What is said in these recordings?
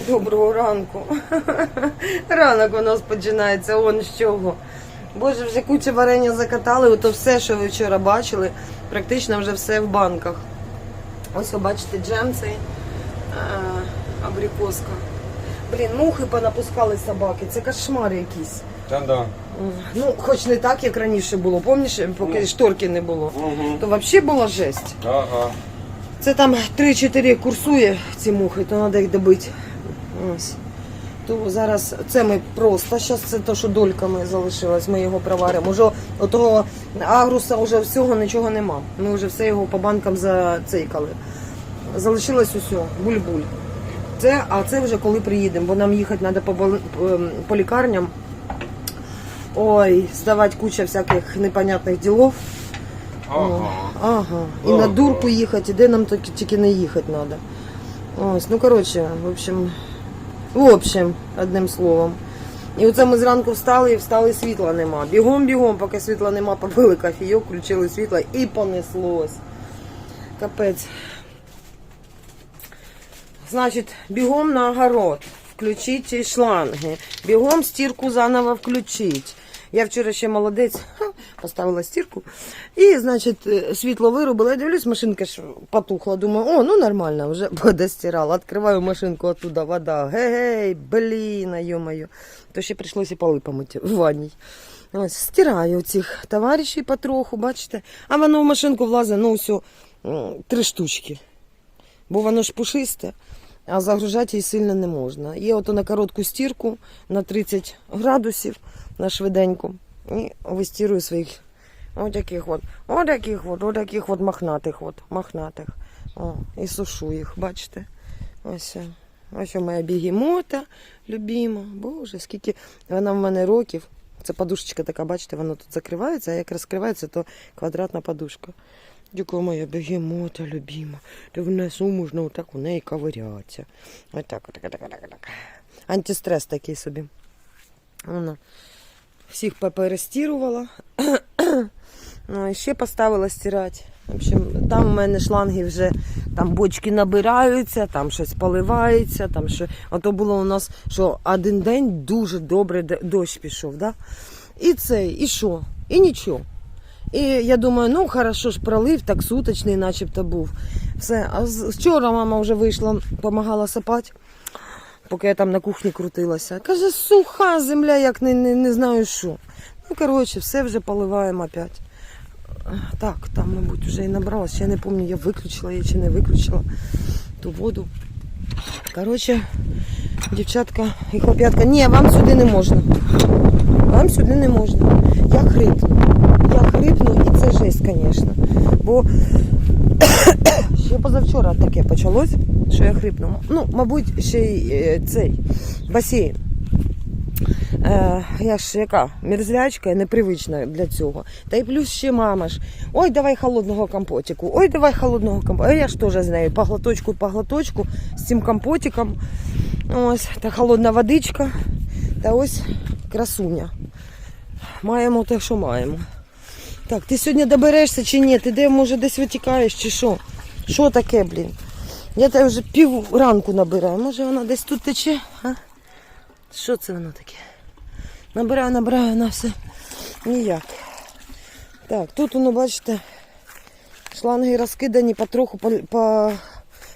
Доброго ранку. Ранок у нас починається, он з чого. Боже, вже кучу варення закатали, ото все, що ви вчора бачили, практично вже все в банках. Ось ви бачите джем цей, е, абрикоска. Блін, мухи понапускали собаки, це кошмар якийсь. Та-да. Ну, хоч не так, як раніше було. Пам'ятаєш, поки Ну. шторки не було, Угу. то взагалі була жесть. Ага. Це там 3-4 курсує ці мухи, то треба їх добити. Ось. То зараз це ми просто, зараз це те, що дольками залишилось, ми його проваримо. Уже отого агруса вже всього нічого нема. Ми вже все його по банкам зацейкали. Залишилось усе, буль-буль. Це, а це вже коли приїдемо, бо нам їхати треба по, по, по лікарням. Ой, здавати куча всяких непонятних ділов. Ага. Ага. І Ага. на дурку їхати, і де нам тільки не їхати треба. Ось, ну коротше, в общем, в общем, одним словом. І оце ми зранку встали і встали, світла нема. Бігом, бігом, поки світла нема, попили кофійок, включили світло і понеслось. Капець. Значить, бігом на огород, включіть шланги, бігом стірку заново включить. Я вчора ще молодець, поставила стірку. І, значить, е, світло вирубила. Я дивлюсь, машинка ж потухла. Думаю, о, ну нормально, вже подостирала. Відкриваю машинку оттуда, вода. Гей-гей, блін, йо-моє. То ще прийшлося поли помити в ванній. Ось, стираю цих товаришів потроху, бачите. А воно в машинку влазить, ну, все, три штучки бо воно ж пушисте, а загружати її сильно не можна. Є ото на коротку стірку на 30 градусів на швиденьку. І вистірую своїх отаких от, отаких от, отаких от мохнатих от, мохнатих. О, і сушу їх, бачите? Ось. Ось моя бігемота любима. Боже, скільки вона в мене років. Це подушечка така, бачите, вона тут закривається, а як розкривається, то квадратна подушка. Яка моя бегемота любима. Та внизу можна отак у неї ковирятися. Отак, отак, отак, отак, отак. Антистрес такий собі. Вона всіх поперестірувала. Ну, ще поставила стирати. В общем, там у мене шланги вже там бочки набираються, там щось поливається, там що. Ото було у нас, що один день дуже добре дощ пішов, да? І це, і що? І нічого. І я думаю, ну хорошо ж пролив, так суточний, начебто був. Все. А вчора мама вже вийшла, допомагала сапати, поки я там на кухні крутилася. Каже, суха земля, як не, не, не знаю що. Ну, коротше, все вже поливаємо опять. Так, там, мабуть, вже і набралась. Я не пам'ятаю, я виключила її чи не виключила ту воду. Коротше, дівчатка і хлоп'ятка, ні, вам сюди не можна. Вам сюди не можна. Я хрипну. Я хрипну і це жесть, звісно. Бо ще позавчора таке почалось, що я хрипну. Ну, мабуть, ще й е, цей басейн. Е, я ж яка мерзлячка і непривична для цього. Та й плюс ще мама ж. Ой, давай холодного компотику, ой, давай холодного компотику. А я ж теж знаю, по глоточку, по глоточку з цим компотиком. Ось, та холодна водичка. Та ось красуня. Маємо те, що маємо. Так, ти сьогодні доберешся чи ні? Ти де, може, десь витікаєш чи що? Що таке, блін? Я тебе вже пів ранку набираю. Може вона десь тут тече? А? Що це воно таке? Набираю, набираю на все. Ніяк. Так, тут воно, бачите, шланги розкидані, потроху по, по,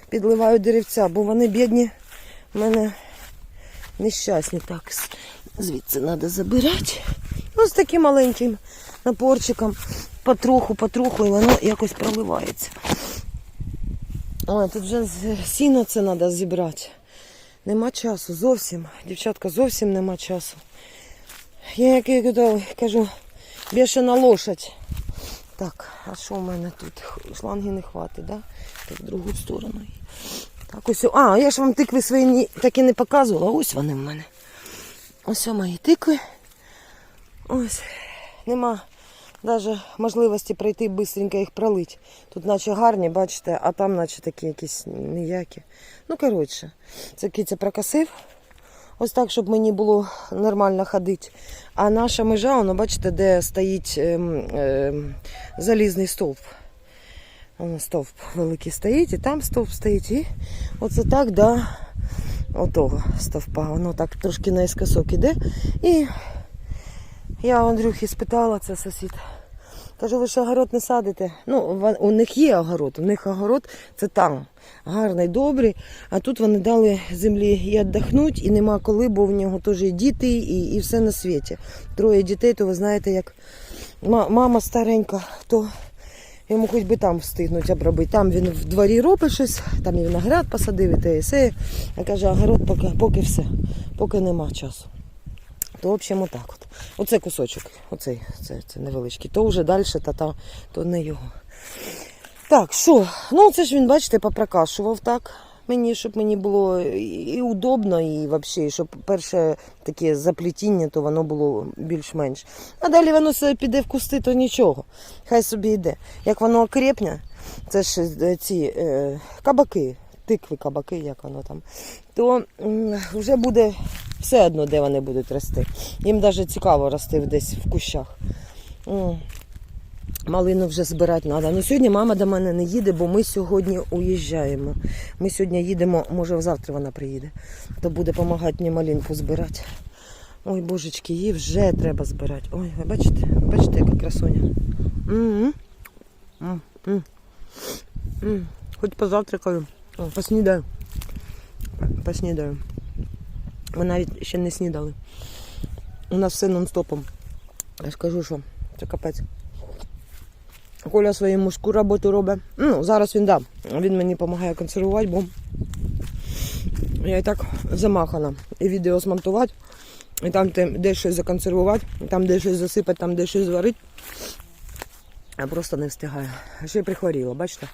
підливаю деревця, бо вони бідні в мене нещасні. Так, звідси треба забирати. З таким маленьким напорчиком. Потроху, потроху, і воно якось проливається. Ой, тут вже сіно це треба зібрати. Нема часу зовсім. Дівчатка, зовсім нема часу. Я як я кажу, бешена лошадь. Так, а що в мене тут? Шланги не хватить, да? Так, в другу сторону. Так, ось. А, я ж вам тикви свої так і не показувала. Ось вони в мене. Ось мої тикви. Ось. Нема навіть можливості пройти швидко їх пролити. Тут наче гарні, бачите, а там наче такі якісь ніякі. Ну, коротше, це киця прокосив. Ось так, щоб мені було нормально ходити. А наша межа, воно, бачите, де стоїть ем, ем, залізний стовп. Воно стовп великий стоїть, і там стовп стоїть. І оце так до отого стовпа. Воно так трошки наискосок іде. І я Андрюхи спитала, це сусід. Кажу, ви що огород не садите? Ну, у них є огород, у них огород це там. Гарний, добрий. А тут вони дали землі і віддохнути, і нема коли, бо в нього теж і діти, і, і все на світі. Троє дітей, то ви знаєте, як мама старенька, то йому хоч би там встигнуть обробити. Там він в дворі робить щось, там і виноград посадив, і те, і все. А каже, огород поки, поки все, поки нема часу. То, в общем, отак от. Оце кусочок, оцей, це, це невеличкий. То вже далі, та, та, то не його. Так, що? Ну, це ж він, бачите, попрокашував так. Мені, щоб мені було і удобно, і взагалі, щоб перше таке заплетіння, то воно було більш-менш. А далі воно себе піде в кусти, то нічого. Хай собі йде. Як воно окрепне, це ж е, ці е, кабаки, тикви, кабаки, як воно там, то вже буде все одно, де вони будуть рости. Їм навіть цікаво рости десь в кущах. Малину вже збирати треба. Ну сьогодні мама до мене не їде, бо ми сьогодні уїжджаємо. Ми сьогодні їдемо, може завтра вона приїде, то буде допомагати мені малинку збирати. Ой, божечки, її вже треба збирати. Ой, ви бачите? Ви бачите, яка красуня. М-м. М-м. М. Хоч позавтракаю, поснідаю. Поснідаю. Ми навіть ще не снідали. У нас все нон-стопом. Я ж кажу, що це капець. Коля свою мужську роботу робить. Ну, зараз він да. Він мені допомагає консервувати, бо я і так замахана. І відео змонтувати, і там де, щось законсервувати, там де щось засипати, там де щось зварити. Я просто не встигаю. Ще й прихворіла, бачите?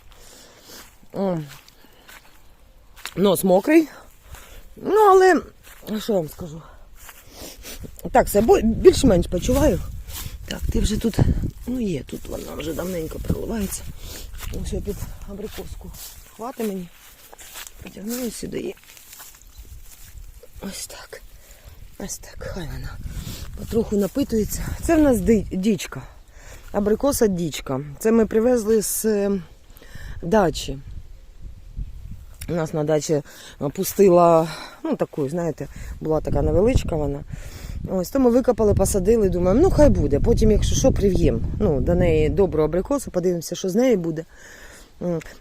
Нос мокрий. Ну, але що я вам скажу? Так, все більш-менш почуваю. Так, ти вже тут, ну є, тут вона вже давненько проливається. Ось я під абрикоску. Хвати мені. Потягнули сюди ось так. Ось так, хай вона потроху напитується. Це в нас дічка. Абрикоса дічка. Це ми привезли з е, дачі. У нас на дачі пустила, ну таку, знаєте, була така невеличка вона. Ось то ми викопали, посадили, думаємо, ну хай буде. Потім, якщо що, прив'ємо. Ну, до неї добру абрикосу, подивимося, що з неї буде.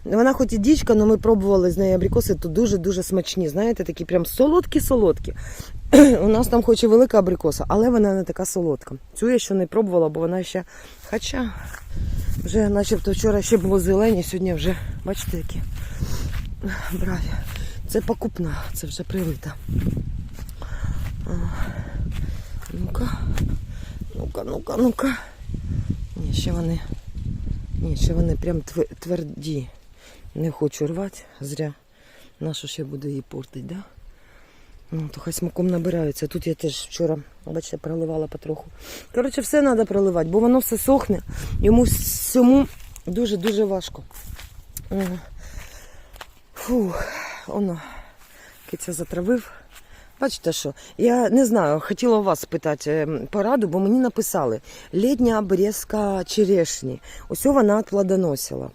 Вона хоч і дічка, але ми пробували з неї абрикоси, то дуже-дуже смачні. Знаєте, такі прям солодкі-солодкі. У нас там хоч і велика абрикоса, але вона не така солодка. Цю я ще не пробувала, бо вона ще. Хоча вже начебто вчора ще було зелені, сьогодні вже, бачите, які браві. Це покупна, це вже привита. Ну-ка, ну-ка, ну-ка, ну-ка. Ні, ще вони. Ні, ще вони прям тверді. Не хочу рвати, зря. Нащо ще буду її портити, да? Ну, то хай смаком набираються. Тут я теж вчора, бачите, проливала потроху. Коротше, все треба проливати, бо воно все сохне. Йому всьому дуже-дуже важко. Фух, воно киця затравив. Бачите що? Я не знаю, хотіла у вас спитати ем, пораду, бо мені написали літня обрізка черешні. Ось вона плодоносила.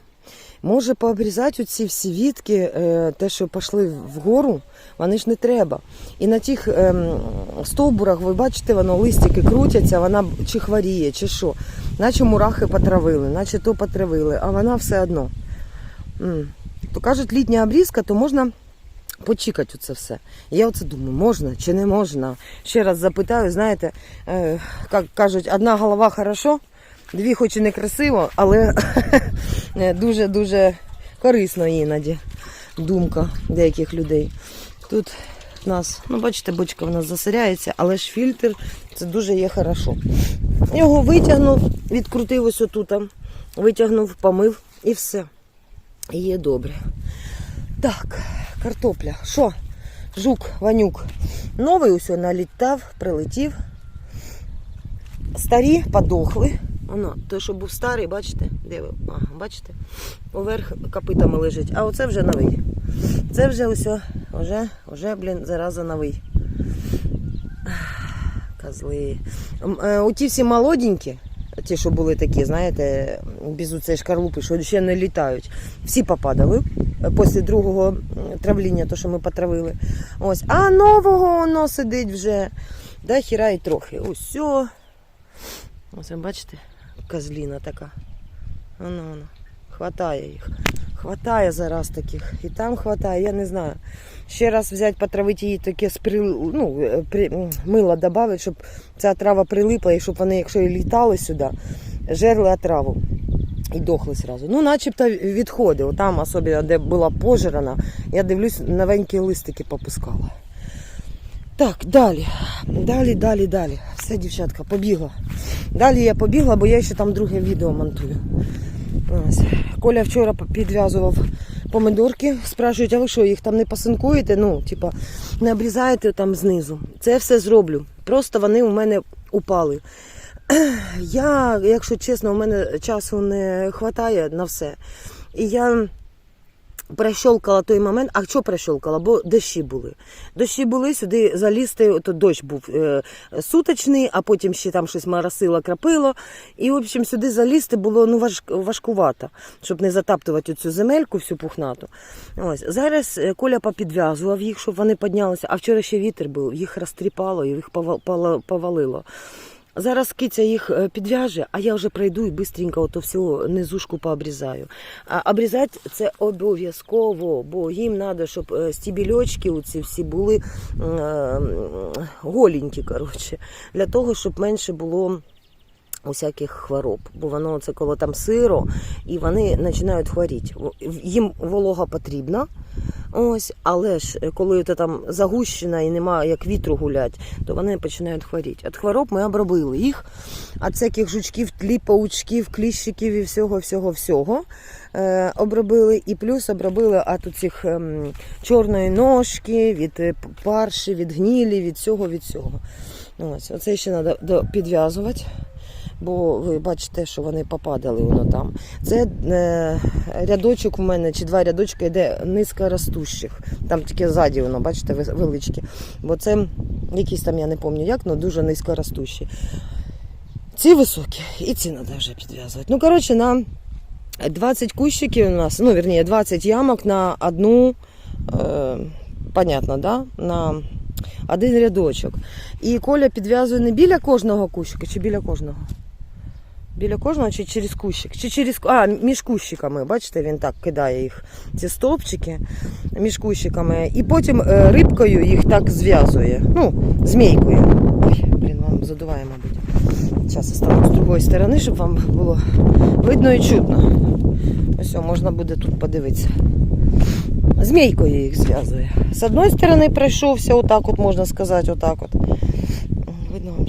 Може пообрізати оці всі вітки, е, те, що пішли вгору, вони ж не треба. І на тих ем, стовбурах, ви бачите, воно листики крутяться, вона чи хворіє, чи що. Наче мурахи потравили, наче то потравили, а вона все одно. То кажуть, літня обрізка, то можна почекати оце все. Я оце думаю, можна чи не можна. Ще раз запитаю, знаєте, е, як кажуть, одна голова хорошо, дві хоч і не красиво, але дуже-дуже корисно іноді думка деяких людей. Тут нас, ну бачите, бочка в нас засоряється, але ж фільтр це дуже є хорошо. Його витягнув, відкрутив ось отут, витягнув, помив і все. Є добре. Так, картопля. Що? Жук, Ванюк. Новий усе налітав, прилетів. Старі подохли. Воно, той, що був старий, бачите? Де ви? Ага, бачите? Поверх копитами лежить. А оце вже новий. Це вже усе, вже, вже, блін, зараза новий. Козли. Е, Оті всі молоденькі, ті, що були такі, знаєте, без цієї шкарлупи, що ще не літають, всі попадали після другого травління, то, що ми потравили. Ось. А нового воно сидить вже. Да, хіра і трохи. Все. Ось бачите, козліна така. Воно, воно. Хватає їх. Хватає зараз таких. І там хватає, я не знаю. Ще раз взяти, потравити її таке з при, ну, е, при, мило додати, щоб ця трава прилипла, і щоб вони, якщо і літали сюди, жерли отраву. І дохли зразу. Ну, начебто відходи. Там, особливо, де була пожирана, я дивлюсь, новенькі листики попускала. Так, далі. Далі, далі, далі. Все, дівчатка, побігла. Далі я побігла, бо я ще там друге відео монтую. Ось. Коля вчора підв'язував помидорки. Спрашують, а ви що, їх там не пасинкуєте? Ну, типа, не обрізаєте там знизу. Це все зроблю. Просто вони у мене упали. Я, якщо чесно, у мене часу не вистачає на все. І я прощолкала той момент. А що прощолкала? Бо дощі були. Дощі були, сюди залізти, то дощ був е, суточний, а потім ще там щось марасило, крапило. І, в общем, сюди залізти було ну, важ, важкувато, щоб не затаптувати цю земельку всю пухнату. Ось. Зараз е, Коля попідв'язував їх, щоб вони піднялися. А вчора ще вітер був, їх розтріпало, їх пова- повалило. Зараз киця їх е, підв'яже, а я вже пройду і швидко ото всю низушку пообрізаю. А обрізати це обов'язково, бо їм треба, щоб е, стібільочки оці всі були е, голенькі, коротше, для того, щоб менше було усяких хвороб. Бо воно це коли там сиро, і вони починають хворіти. Їм волога потрібна. Ось, але ж е, коли це там загущена і немає як вітру гулять, то вони починають хворіти. От хвороб ми обробили їх, а всяких жучків, тлі, паучків, кліщиків і всього, всього, всього е, обробили. І плюс обробили от цих ем, чорної ножки, від е, парші, від гнілі, від всього, від всього. Ось, оце ще треба підв'язувати. Бо ви бачите, що вони попадали воно там. Це е, рядочок у мене, чи два рядочки йде низькоростущих. Там таке ззаді воно, бачите, величкі. Бо це якісь там, я не пам'ятаю як, але дуже низькоростущі. Ці високі, і ці треба вже підв'язувати. Ну, коротше, на 20 кущиків у нас, ну, вірніше, 20 ямок на одну, е, понятно, да? на один рядочок. І Коля підв'язує не біля кожного кущика, чи біля кожного? Біля кожного чи через кущик? Чи через а, між кущиками. Бачите, він так кидає їх, ці стовпчики між кущиками. І потім е, рибкою їх так зв'язує. Ну, змійкою. Ой, блін, вам задуває, мабуть. Зараз стану з другої сторони, щоб вам було видно і чутно. Ось можна буде тут подивитися. Змійкою їх зв'язує. З одної сторони пройшовся, отак от можна сказати, отак от.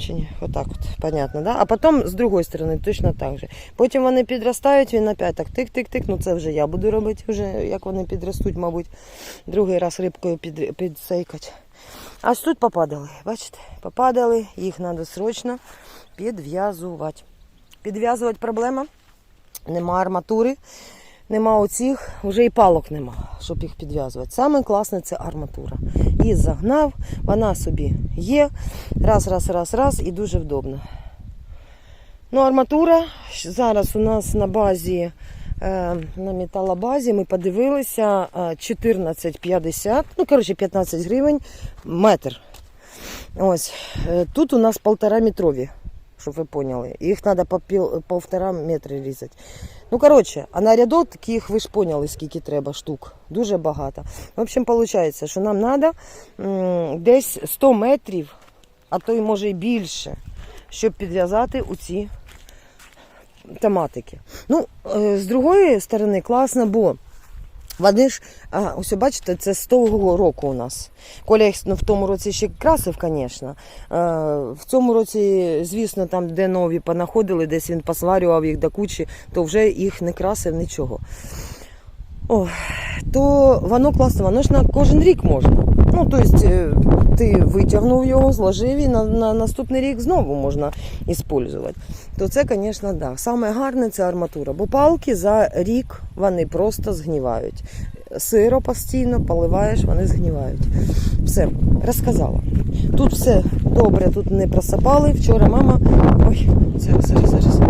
Видно вам чи ні? Отак от, понятно, да? А потім з другої сторони точно так же. Потім вони підростають, він опять так тик-тик-тик. Ну це вже я буду робити, вже, як вони підростуть, мабуть, другий раз рибкою під, підсейкати. Аж тут попадали, бачите? Попадали, їх треба срочно підв'язувати. Підв'язувати проблема. Нема арматури, нема оцих, вже і палок нема, щоб їх підв'язувати. Саме класне це арматура. Її загнав, вона собі є. Раз, раз, раз, раз і дуже вдобно. Ну, арматура зараз у нас на базі, е, на металобазі, ми подивилися е, 14,50, ну, коротше, 15 гривень метр. Ось, е, тут у нас полтора метрові, щоб ви поняли. Їх треба по пів, півтора метри різати. Ну, коротше, а на рядок таких ви ж поняли, скільки треба штук. Дуже багато. В общем, виходить, що нам треба десь 100 метрів, а то й може й більше, щоб підв'язати у ці тематики. Ну, е, з другої сторони, класно, бо вони ж, а, ось бачите, це з того року у нас. Коля їх ну, в тому році ще красив, звісно. В цьому році, звісно, там, де нові понаходили, десь він посварював їх до кучі, то вже їх не красив нічого. О, то воно класно, воно ж на кожен рік можна. Ну, тобто, ти витягнув його, зложив і на, на наступний рік знову можна використовувати. То це, звісно, да. Саме гарне це арматура, бо палки за рік вони просто згнівають. сиро постійно, поливаєш, вони згнівають. Все, розказала. Тут все добре, тут не просипали. Вчора мама. Ой, зараз, зараз, зараз.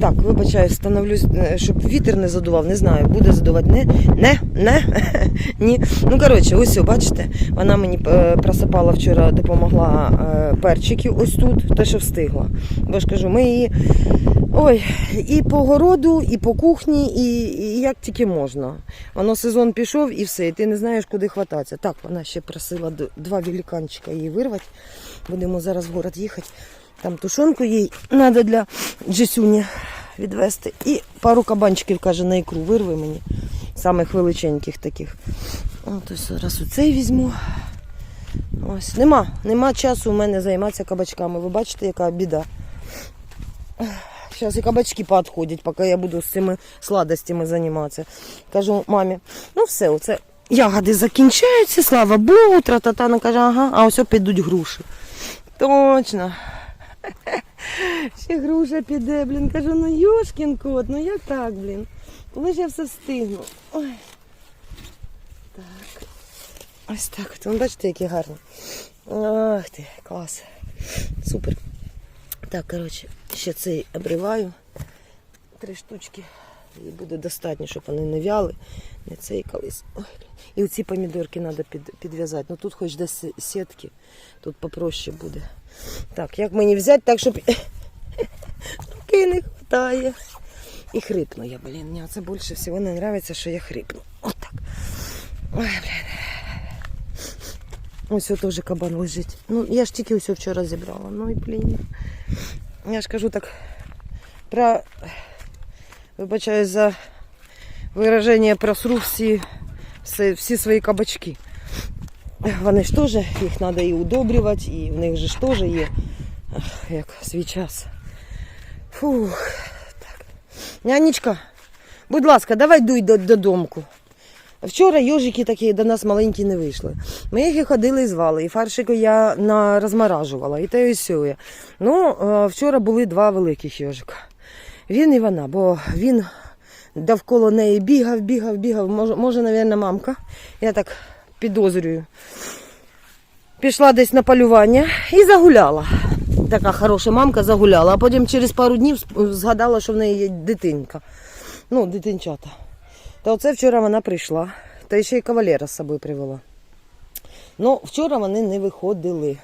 Так, вибачаю, становлюсь, е, щоб вітер не задував, не знаю, буде задувати. Не, не, не, ні. Ну, коротше, ось, бачите, вона мені е, просипала вчора, допомогла е, перчиків ось тут, те, що встигла. Бо ж кажу, ми її ой, і по городу, і по кухні, і, і як тільки можна. Воно сезон пішов і все, і ти не знаєш, куди хвататися. Так, вона ще просила два великанчика її вирвати. Будемо зараз в город їхати. Там тушонку їй треба для Джесюні відвести. І пару кабанчиків, каже, на ікру вирви мені. Самих величеньких таких. От ось зараз оцей візьму. Ось. Нема, нема часу у мене займатися кабачками. Ви бачите, яка біда. Зараз і кабачки поотходять, поки я буду з цими сладостями займатися. Кажу мамі, ну все, оце ягоди закінчаються, слава Богу, тра-та-та. Вона каже, ага, а ось підуть груші. Точно. Ще груша піде, блін. Кажу, ну йошкін кот, ну як так, блін? Коли я все встигну? Ой. Так. Ось так. от. Бачите, які гарні. Ах ти, клас. Супер. Так, коротше, ще цей обриваю. Три штучки. І буде достатньо, щоб вони не вяли. Не цей колись. Ой, і оці помідорки треба під, підв'язати. Ну тут хоч десь сітки, тут попроще буде. Так, як мені взяти так, щоб руки не хватає. І хрипну я, блін. Мені це більше всього не подобається, що я хрипну. Отак. Ой, блін. Ось теж кабан лежить. Ну, я ж тільки ось вчора зібрала. Ну і блін. Я ж кажу так. Про... Вибачаю за вираження просру всі, всі свої кабачки. Вони ж теж, їх треба і удобрювати, і в них же ж теж є ах, як свій час. Фух. Так. Нянечка, будь ласка, давай дуй до, додомку. Вчора йожики такі до нас маленькі не вийшли. Ми їх і ходили і звали, і фаршику я на- розморажувала, і те і сьоє. Ну, е, вчора були два великих йожика. Він і вона, бо він довкола неї бігав, бігав, бігав. Може, може, мабуть, мамка. Я так підозрюю. Пішла десь на полювання і загуляла. Така хороша мамка загуляла, а потім через пару днів згадала, що в неї є дитинка. Ну, дитинчата. Та оце вчора вона прийшла. Та ще й кавалера з собою привела. Ну, вчора вони не виходили.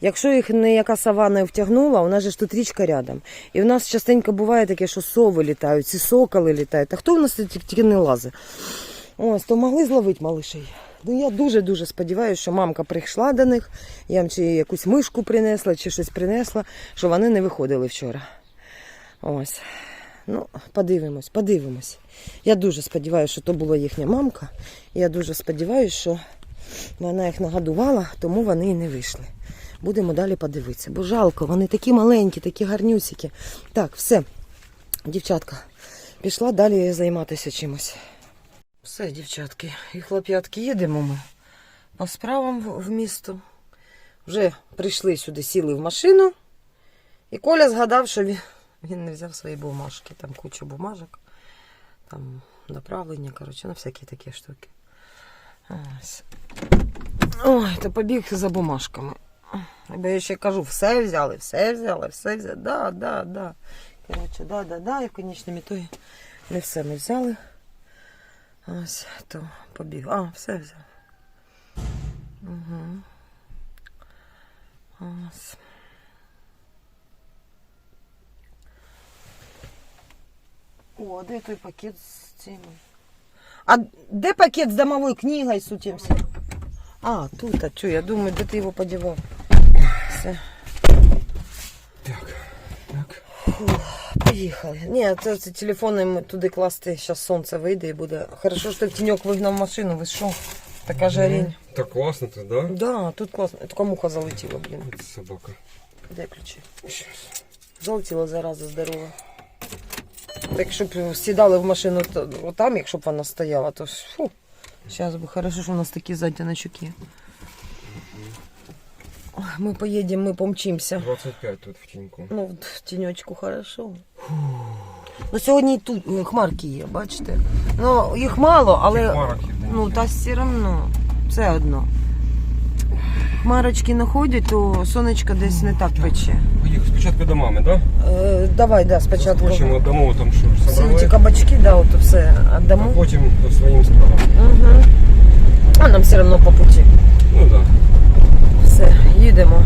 Якщо їх не яка сова не втягнула, у нас же ж тут річка рядом. І в нас частенько буває таке, що сови літають, ці соколи літають. А хто в нас тільки не лазить? Ось, то могли зловити малишей. Ну, я дуже-дуже сподіваюся, що мамка прийшла до них, я їм чи якусь мишку принесла, чи щось принесла, що вони не виходили вчора. Ось. Ну, подивимось, подивимось. Я дуже сподіваюся, що то була їхня мамка. Я дуже сподіваюся, що вона їх нагодувала, тому вони і не вийшли. Будемо далі подивитися. Бо жалко, вони такі маленькі, такі гарнюсики. Так, все, дівчатка, пішла далі займатися чимось. Все, дівчатки, і хлоп'ятки, їдемо ми по справам в, місто. Вже прийшли сюди, сіли в машину. І Коля згадав, що він, він не взяв свої бумажки. Там куча бумажок, там направлення, коротше, ну всякі такі штуки. Ось. Ой, то побіг за бумажками. Бо я ще кажу, все взяли, все взяли, все взяли. Да, да, да. Коротше, да, да, да. І в конечному ітогі не все ми взяли. Ось, то побіг. А, все взяв. Угу. Ось. О, а де той пакет з цим? А де пакет з домовою книгою утім? А, тут, а що, я думаю, де ти його подівав? Все. Так, так. Поїхали. Ні, це, це телефони ми туди класти, зараз сонце вийде і буде. Хорошо, що ти в тіньок вигнав машину, ви що? Така жарінь. Так класно тут, да? Да, тут класно. Така муха залетіла, блін. От собака. Де ключі? Залетіла зараза здорова. Так, щоб сідали в машину то, отам, якщо б вона стояла, то фу. Зараз би хорошо, що у нас такі. Ой, ми поїдемо, ми помчимося. 25 тут в тіньку. Ну, в тіньочку хорошо. Ну, сьогодні і тут е, хмарки є, бачите? Ну, їх мало, але ну, та все одно, все одно. Хмарочки находять, то сонечко десь не так пече. Поїхав спочатку до мами, так? Е, давай, да, спочатку. Хочемо дамо там, що Всі собрали, ті кабачки, да, от все а потім по своїм справам. Угу. А нам все одно по путі. Ну так. Да. Все, їдемо.